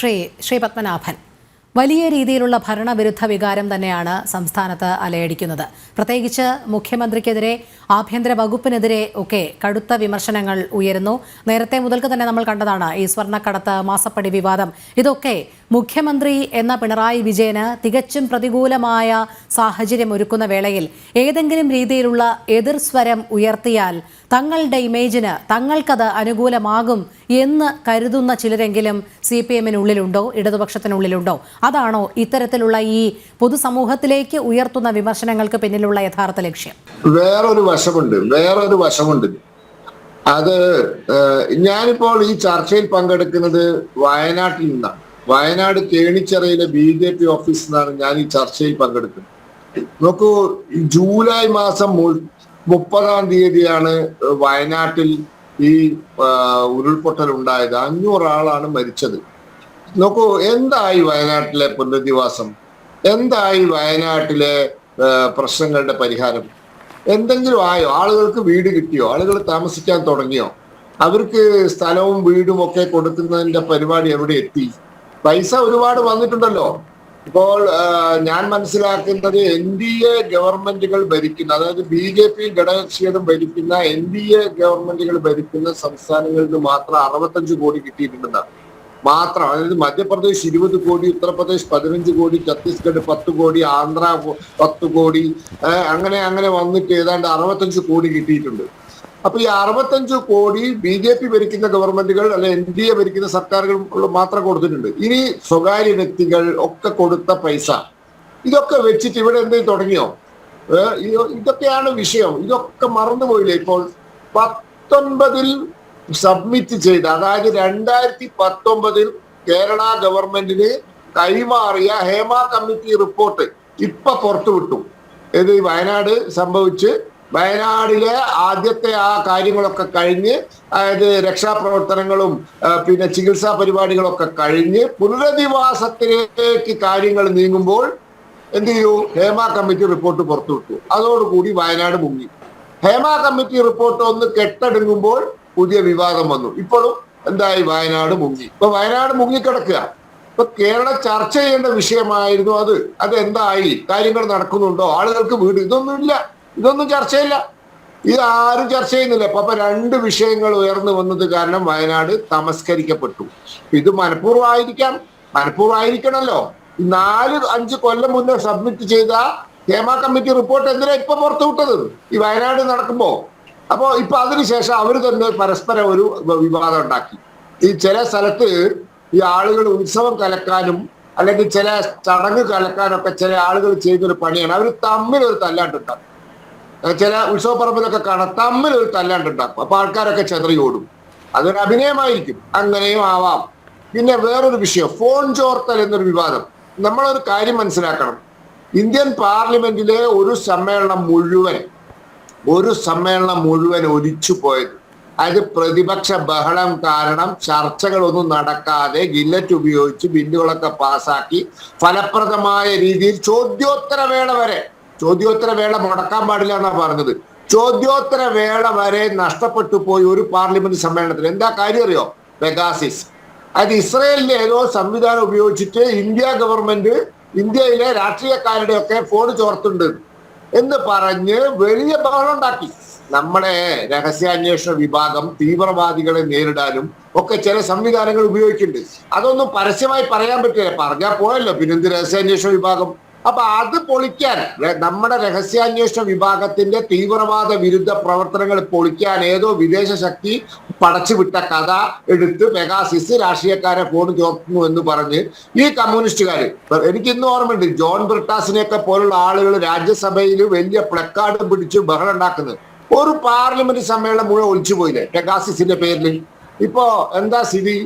ശ്രീ ശ്രീ പത്മനാഭൻ വലിയ രീതിയിലുള്ള ഭരണവിരുദ്ധ വികാരം തന്നെയാണ് സംസ്ഥാനത്ത് അലയടിക്കുന്നത്. പ്രത്യേകിച്ച് മുഖ്യമന്ത്രിക്കെതിരെ ആഭ്യന്തര വകുപ്പിനെതിരെ ഒക്കെ കടുത്ത വിമർശനങ്ങൾ ഉയരുന്നു. നേരത്തെ മുതൽക്ക് തന്നെ നമ്മൾ കണ്ടതാണ് ഈ സ്വർണക്കടത്ത് മാസപ്പടി വിവാദം. ഇതൊക്കെ മുഖ്യമന്ത്രി എന്ന പിണറായി വിജയന് തികച്ചും പ്രതികൂലമായ സാഹചര്യം ഒരുക്കുന്ന വേളയിൽ ഏതെങ്കിലും രീതിയിലുള്ള എതിർസ്വരം ഉയർത്തിയാൽ തങ്ങളുടെ ഇമേജിന് തങ്ങൾക്കത് അനുകൂലമാകും എന്ന് കരുതുന്ന ചിലരെങ്കിലും സി പി എമ്മിനുള്ളിലുണ്ടോ ഇടതുപക്ഷത്തിനുള്ളിലുണ്ടോ? അതാണോ ഇത്തരത്തിലുള്ള ഈ പൊതുസമൂഹത്തിലേക്ക് ഉയർത്തുന്ന വിമർശനങ്ങൾക്ക് പിന്നിലുള്ള യഥാർത്ഥ ലക്ഷ്യം? വേറൊരു വശമുണ്ട് വേറൊരു വശമുണ്ട്. അത് ഞാനിപ്പോൾ ഈ ചർച്ചയിൽ പങ്കെടുക്കുന്നത് വയനാട്ടിൽ നിന്നാണ്. വയനാട് തേണിച്ചറയിലെ ബി ജെ പി ഓഫീസിൽ നിന്നാണ് ഞാൻ ഈ ചർച്ചയിൽ പങ്കെടുക്കുന്നത് നോക്കൂ ജൂലൈ മാസം മുപ്പതാം തീയതിയാണ് വയനാട്ടിൽ ഈ ഉരുൾപൊട്ടൽ ഉണ്ടായത് അഞ്ഞൂറ് ആളാണ് മരിച്ചത്. നോക്കൂ എന്തായി വയനാട്ടിലെ പുനരധിവാസം? എന്തായി വയനാട്ടിലെ പ്രശ്നങ്ങളുടെ പരിഹാരം? എന്തെങ്കിലും ആയോ? ആളുകൾക്ക് വീട് കിട്ടിയോ? ആളുകൾ താമസിക്കാൻ തുടങ്ങിയോ? അവർക്ക് സ്ഥലവും വീടും ഒക്കെ കൊടുക്കുന്നതിന്റെ പരിപാടി എവിടെ എത്തി? പൈസ ഒരുപാട് വന്നിട്ടുണ്ടല്ലോ. ഇപ്പോൾ ഞാൻ മനസ്സിലാക്കുന്നത് എൻ ഡി എ ഗവൺമെന്റുകൾ ഭരിക്കുന്ന അതായത് ബി ജെ പി ഘടകകക്ഷികളും ഭരിക്കുന്ന എൻ ഡി എ ഗവൺമെന്റുകൾ ഭരിക്കുന്ന സംസ്ഥാനങ്ങളിൽ നിന്ന് മാത്രം അറുപത്തഞ്ച് കോടി കിട്ടിയിട്ടുണ്ടെന്നാണ്. മാത്രം അതായത് മധ്യപ്രദേശ് ഇരുപത് കോടി ഉത്തർപ്രദേശ് പതിനഞ്ച് കോടി ഛത്തീസ്ഗഡ് പത്ത് കോടി ആന്ധ്ര പത്ത് കോടി അങ്ങനെ അങ്ങനെ വന്നിട്ട് ഏതാണ്ട് അറുപത്തഞ്ച് കോടി കിട്ടിയിട്ടുണ്ട്. അപ്പൊ ഈ അറുപത്തഞ്ച് കോടി ബി ജെ പി ഭരിക്കുന്ന ഗവൺമെന്റുകൾ അല്ലെ എൻ ഡി എ ഭരിക്കുന്ന സർക്കാരുകൾ മാത്രം കൊടുത്തിട്ടുണ്ട്. ഇനി സ്വകാര്യ വ്യക്തികൾ ഒക്കെ കൊടുത്ത പൈസ ഇതൊക്കെ വെച്ചിട്ട് ഇവിടെ എന്തെങ്കിലും തുടങ്ങിയോ? ഇതൊക്കെയാണ് വിഷയം. ഇതൊക്കെ മറന്നുപോയില്ലേ ഇപ്പോൾ? പത്തൊൻപതിൽ സബ്മിറ്റ് ചെയ്ത അതായത് രണ്ടായിരത്തി പത്തൊമ്പതിൽ കേരള ഗവൺമെന്റിന് കൈമാറിയ ഹേമ കമ്മിറ്റി റിപ്പോർട്ട് ഇപ്പൊ പുറത്തുവിട്ടു. ഇത് വയനാട് സംഭവിച്ച് വയനാടിലെ ആദ്യത്തെ ആ കാര്യങ്ങളൊക്കെ കഴിഞ്ഞ് അതായത് രക്ഷാപ്രവർത്തനങ്ങളും പിന്നെ ചികിത്സാ പരിപാടികളൊക്കെ കഴിഞ്ഞ് പുനരധിവാസത്തിലേക്ക് കാര്യങ്ങൾ നീങ്ങുമ്പോൾ എന്ത് ചെയ്തു? ഹേമ കമ്മിറ്റി റിപ്പോർട്ട് പുറത്തുവിട്ടു അതോടുകൂടി വയനാട് മുങ്ങി. ഹേമ കമ്മിറ്റി റിപ്പോർട്ട് ഒന്ന് കെട്ടടുങ്ങുമ്പോൾ പുതിയ വിവാദം വന്നു. ഇപ്പോഴും എന്തായി? വയനാട് മുങ്ങി. ഇപ്പൊ വയനാട് മുങ്ങിക്കിടക്കുക. ഇപ്പൊ കേരളം ചർച്ച ചെയ്യേണ്ട വിഷയമായിരുന്നു അത്. അത് എന്തായി കാര്യങ്ങൾ നടക്കുന്നുണ്ടോ? ആളുകൾക്ക് വീട് ഇതൊന്നുമില്ല. ഇതൊന്നും ചർച്ചയില്ല. ഇത് ആരും ചർച്ച ചെയ്യുന്നില്ല. അപ്പൊ രണ്ട് വിഷയങ്ങൾ ഉയർന്നു വന്നത് കാരണം വയനാട് തമസ്കരിക്കപ്പെട്ടു. ഇത് മനഃപൂർവമായിരിക്കാം. മനഃപൂർവമായിരിക്കണമല്ലോ നാല് അഞ്ച് കൊല്ലം മുന്നേ സബ്മിറ്റ് ചെയ്ത ഹേമ കമ്മിറ്റി റിപ്പോർട്ട് എന്തിനാ ഇപ്പൊ പുറത്തുവിട്ടത് ഈ വയനാട് നടക്കുമ്പോ. അപ്പോ ഇപ്പൊ അതിനുശേഷം അവർ തന്നെ പരസ്പരം ഒരു വിവാദം ഉണ്ടാക്കി. ഈ ചില സ്ഥലത്ത് ഈ ആളുകൾ ഉത്സവം കലക്കാനും അല്ലെങ്കിൽ ചില ചടങ്ങ് കലക്കാനൊക്കെ ചില ആളുകൾ ചെയ്തൊരു പണിയാണ്. അവർ തമ്മിൽ ഒരു തല്ലാണ്ടുണ്ടാക്കും ചില ഉത്സവപ്പറമ്പിലൊക്കെ കാണാം. തമ്മിൽ ഒരു തല്ലാണ്ടുണ്ടാക്കും അപ്പൊ ആൾക്കാരൊക്കെ ചെതറി ഓടും അതൊരു അഭിനയമായിരിക്കും. അങ്ങനെയും ആവാം. പിന്നെ വേറൊരു വിഷയം. ഫോൺ ചോർത്തൽ എന്നൊരു വിവാദം. നമ്മളൊരു കാര്യം മനസ്സിലാക്കണം. ഇന്ത്യൻ പാർലമെന്റിലെ ഒരു സമ്മേളനം മുഴുവൻ ഒരു സമ്മേളനം മുഴുവൻ ഒലിച്ചു പോയത്. അത് പ്രതിപക്ഷ ബഹളം കാരണം ചർച്ചകളൊന്നും നടക്കാതെ ഗില്ലറ്റ് ഉപയോഗിച്ച് ബില്ലുകളൊക്കെ പാസാക്കി ഫലപ്രദമായ രീതിയിൽ ചോദ്യോത്തര വേള വരെ ചോദ്യോത്തര വേള മുടക്കാൻ പാടില്ല എന്നാ പറഞ്ഞത്. ചോദ്യോത്തര വേള വരെ നഷ്ടപ്പെട്ടു പോയി ഒരു പാർലമെന്റ് സമ്മേളനത്തിൽ. എന്താ കാര്യം അറിയോ? പെഗാസിസ്. അത് ഇസ്രയേലിന്റെ ഏതോ സംവിധാനം ഉപയോഗിച്ചിട്ട് ഇന്ത്യ ഗവൺമെന്റ് ഇന്ത്യയിലെ രാഷ്ട്രീയക്കാരുടെ ഒക്കെ ഫോൺ ചോർത്തുണ്ട് എന്ന് പറഞ്ഞ് വലിയ ബഹളം ഉണ്ടാക്കി. നമ്മുടെ രഹസ്യാന്വേഷണ വിഭാഗം തീവ്രവാദികളെ നേരിടാനും ഒക്കെ ചില സംവിധാനങ്ങൾ ഉപയോഗിക്കുന്നുണ്ട്. അതൊന്നും പരസ്യമായി പറയാൻ പറ്റില്ല. പറഞ്ഞാൽ പോയല്ലോ. പിന്നെന്ത് രഹസ്യാന്വേഷണ വിഭാഗം? അപ്പൊ അത് പൊളിക്കാൻ നമ്മുടെ രഹസ്യാന്വേഷണ വിഭാഗത്തിന്റെ തീവ്രവാദ വിരുദ്ധ പ്രവർത്തനങ്ങൾ പൊളിക്കാൻ ഏതോ വിദേശ ശക്തി പടച്ചുവിട്ട കഥ എടുത്ത് മെഗാസിസ് രാഷ്ട്രീയക്കാരെ ഫോൺ ചോർത്തുന്നു എന്ന് പറഞ്ഞ് ഈ കമ്മ്യൂണിസ്റ്റുകാർ എനിക്ക് ഇന്ന് ഓർമ്മയുണ്ട് ജോൺ ബ്രിട്ടാസിനെയൊക്കെ പോലുള്ള ആളുകൾ രാജ്യസഭയിൽ വലിയ പ്ലക്കാർഡ് പിടിച്ച് ബഹളം ഉണ്ടാക്കുന്നത്. ഒരു പാർലമെന്റ് സമ്മേളനം മുഴുവൻ ഒളിച്ചു പോയില്ലേ പേരിൽ ഇപ്പോ എന്താ സ്ഥിതി?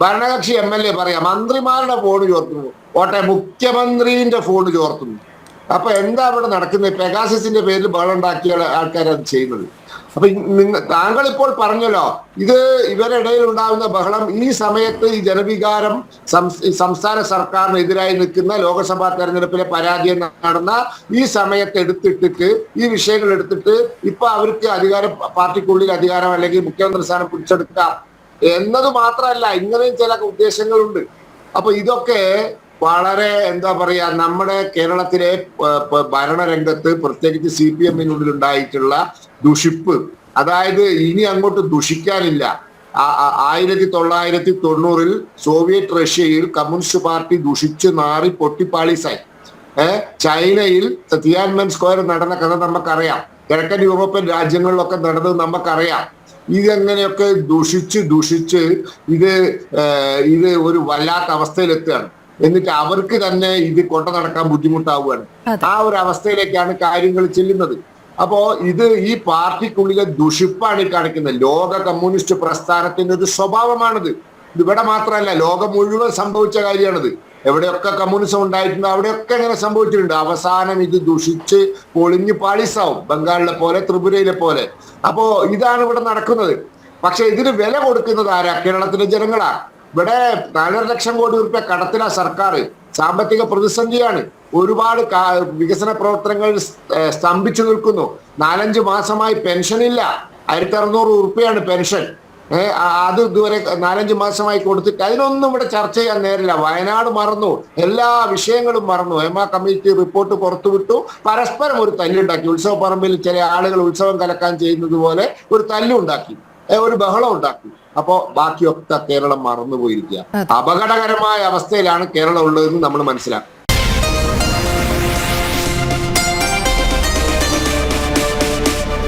ഭരണകക്ഷി എം എൽ എ പറയാം മന്ത്രിമാരുടെ ഫോൺ ചോർത്തുന്നു ഓട്ടെ മുഖ്യമന്ത്രിന്റെ ഫോൺ ചോർത്തുന്നു അപ്പൊ എന്താ അവിടെ നടക്കുന്നത്? പെഗാസിന്റെ പേരിൽ ബഹളം ഉണ്ടാക്കിയ ആൾക്കാരത് ചെയ്യുന്നത്. അപ്പൊ താങ്കൾ ഇപ്പോൾ പറഞ്ഞല്ലോ ഇത് ഇവരുടെ ഇടയിൽ ഉണ്ടാകുന്ന ബഹളം ഈ സമയത്ത് ഈ ജനവികാരം സംസ്ഥാന സർക്കാരിനെതിരായി നിൽക്കുന്ന ലോക്സഭാ തെരഞ്ഞെടുപ്പിലെ പരാതി നടന്ന ഈ സമയത്ത് എടുത്തിട്ടിട്ട് ഈ വിഷയങ്ങൾ എടുത്തിട്ട് ഇപ്പൊ അവർക്ക് അധികാരം പാർട്ടിക്കുള്ളിൽ അധികാരം അല്ലെങ്കിൽ മുഖ്യമന്ത്രി സ്ഥാനം പിടിച്ചെടുക്കാം. എന്നത് മാത്രമല്ല ഇങ്ങനെയും ചില ഉദ്ദേശങ്ങളുണ്ട്. അപ്പൊ ഇതൊക്കെ വളരെ എന്താ പറയാ നമ്മുടെ കേരളത്തിലെ ഭരണരംഗത്ത് പ്രത്യേകിച്ച് സി പി എമ്മിനുള്ളിൽ ഉണ്ടായിട്ടുള്ള ദുഷിപ്പ് അതായത് ഇനി അങ്ങോട്ട് ദുഷിക്കാനില്ല. ആയിരത്തി തൊള്ളായിരത്തി തൊണ്ണൂറിൽ സോവിയറ്റ് റഷ്യയിൽ കമ്മ്യൂണിസ്റ്റ് പാർട്ടി ദുഷിച്ച് നാറി പൊട്ടിപ്പാളീസായി. ഏഹ് ചൈനയിൽ തിയാൻമൻ സ്ക്വയർ നടന്ന കഥ നമുക്കറിയാം. കിഴക്കൻ യൂറോപ്യൻ രാജ്യങ്ങളിലൊക്കെ നടന്നത് നമുക്കറിയാം. ഇതെങ്ങനെയൊക്കെ ദുഷിച്ച് ദുഷിച്ച് ഇത് ഇത് ഒരു വല്ലാത്ത അവസ്ഥയിലെത്തുകയാണ്. എന്നിട്ട് അവർക്ക് തന്നെ ഇത് കൊണ്ട നടക്കാൻ ബുദ്ധിമുട്ടാവുകയാണ്. ആ ഒരു അവസ്ഥയിലേക്കാണ് കാര്യങ്ങൾ ചെല്ലുന്നത്. അപ്പോ ഇത് ഈ പാർട്ടിക്കുള്ളിലെ ദുഷിപ്പാണ് ഈ കാണിക്കുന്നത്. ലോക കമ്മ്യൂണിസ്റ്റ് പ്രസ്ഥാനത്തിന്റെ ഒരു സ്വഭാവമാണിത്. ഇത് ഇവിടെ മാത്രമല്ല ലോകം മുഴുവൻ സംഭവിച്ച കാര്യമാണിത്. എവിടെയൊക്കെ കമ്മ്യൂണിസം ഉണ്ടായിട്ടുണ്ട് അവിടെയൊക്കെ ഇങ്ങനെ സംഭവിച്ചിട്ടുണ്ട്. അവസാനം ഇത് ദുഷിച്ച് പൊളിഞ്ഞ് പാളിസാവും ബംഗാളിലെ പോലെ ത്രിപുരയിലെ പോലെ. അപ്പോ ഇതാണ് ഇവിടെ നടക്കുന്നത്. പക്ഷെ ഇതിന് വില കൊടുക്കുന്നത് ആരാ? കേരളത്തിലെ ജനങ്ങളാ. ഇവിടെ നാലര ലക്ഷം കോടി രൂപ കടത്തിന സർക്കാർ സാമ്പത്തിക പ്രതിസന്ധിയാണ്. ഒരുപാട് വികസന പ്രവർത്തനങ്ങൾ സ്തംഭിച്ചു നിൽക്കുന്നു. നാലഞ്ച് മാസമായി പെൻഷൻ ഇല്ല ആയിരത്തി അറുന്നൂറ് ഉറുപ്പ്യാണ് പെൻഷൻ അത് ഇതുവരെ നാലഞ്ച് മാസമായി കൊടുത്തിട്ട് അതിനൊന്നും ഇവിടെ ചർച്ച ചെയ്യാൻ നേരില്ല. വയനാട് മറന്നു. എല്ലാ വിഷയങ്ങളും മറന്നു. ഹേമ കമ്മിറ്റി റിപ്പോർട്ട് പുറത്തുവിട്ടു പരസ്പരം ഒരു തല്ലുണ്ടാക്കി. ഉത്സവ പറമ്പിൽ ചില ആളുകൾ ഉത്സവം കലക്കാൻ ചെയ്യുന്നത് പോലെ ഒരു തല്ലുണ്ടാക്കി. ഒരു ബഹളം ഉണ്ടാക്കി. അപ്പോ ബാക്കിയൊക്കെ കേരളം മറന്നുപോയിരിക്കുക. അപകടകരമായ അവസ്ഥയിലാണ് കേരളം ഉള്ളതെന്ന് നമ്മൾ മനസ്സിലാക്കും